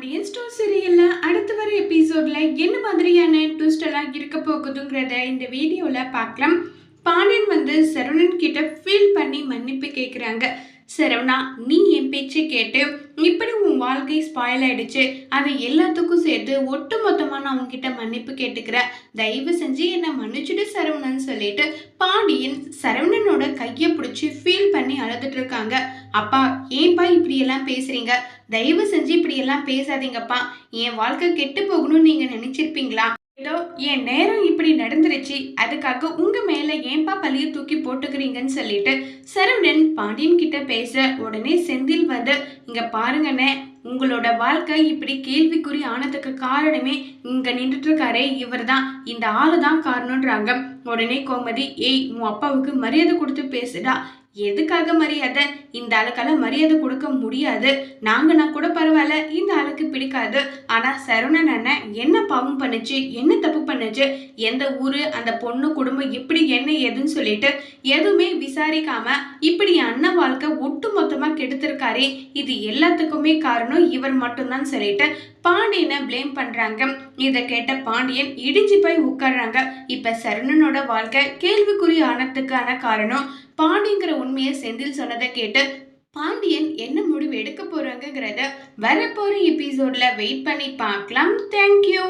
Pandian store சீரியல்ல அடுத்து வர எபிசோட்ல என்ன மாதிரியான ட்விஸ்ட் எல்லாம் இருக்க போகுதுங்கிறத இந்த வீடியோவில் பார்க்கலாம். பாண்டியன் வந்து சரவணன் கிட்ட ஃபீல் பண்ணி மன்னிப்பு கேட்குறாங்க சரவணா நீ என் பேச்சை கேட்டு இப்படி உன் வாழ்க்கை ஸ்பாயில் ஆயிடுச்சு. அதை எல்லாத்துக்கும் சேர்த்து ஒட்டு மொத்தமாக நான் உன்கிட்ட மன்னிப்பு கேட்டுக்கிறேன் தயவு செஞ்சு என்னை மன்னிச்சுட்டு சரவணன் சொல்லிட்டு பாண்டியன் சரவணனோட கையை பிடிச்சி ஃபீல் பண்ணி அழுதுட்டு இருக்காங்க. அப்பா ஏன்பா இப்படியெல்லாம் பேசுறீங்க? தயவு செஞ்சு இப்படியெல்லாம் பேசாதீங்கப்பா. என் வாழ்க்கை கெட்டு போகணும்னு நீங்கள் நினைச்சிருப்பீங்களா? ஏதோ என் நேரம் இப்படி நடந்துருச்சு. அதுக்காக உங்க மேல ஏன்பா பழிய தூக்கி போட்டுக்கிறீங்கன்னு சொல்லிட்டு சரவணன் பாண்டியன் கிட்ட பேச உடனே செந்தில் வந்து இங்க பாருங்கண்ணே உங்களோட வாழ்க்கை இப்படி கேள்விக்குறி ஆனதுக்கு காரணமே இங்க நின்றுட்டு இருக்காரே இவர் தான் இந்த ஆளு தான் காரணம்ன்றாங்க. உடனே கோமதி ஏய் உன் அப்பாவுக்கு மரியாதை கொடுத்து பேசுடா. எதுக்காக மரியாதை? இந்த ஆளுக்கால மரியாதை கொடுக்க முடியாது. நாங்கன்னா கூட பரவாயில்ல இந்த ஆளுக்கு பிடிக்காது. ஆனா சரவணன் அண்ணன் என்ன பாவம் பண்ணுச்சு? என்ன தப்பு பண்ணுச்சு? எந்த ஊர் அந்த பொண்ணு குடும்பம் இப்படி என்ன ஏதுன்னு சொல்லிட்டு எதுவுமே விசாரிக்காம இப்படி அண்ணன் வாழ்க்கை ஒட்டு மொத்தமாக கெடுத்திருக்காரே. இது எல்லாத்துக்குமே காரணம் இவர் மட்டும்தான் சொல்லிட்டு பாண்டியனை ப்ளேம் பண்ணுறாங்க இதை கேட்ட பாண்டியன் இடிஞ்சு போய் உட்கார்றாங்க. இப்போ சரணனோட வாழ்க்கை கேள்விக்குறி ஆனதுக்கான காரணம் பாண்டிங்கிற உண்மையை செந்தில் சொன்னதை கேட்டு பாண்டியன் என்ன முடிவு எடுக்க போறாங்கங்கிறத வரப்போற எபிசோட்ல வெயிட் பண்ணி பார்க்கலாம். தேங்க்யூ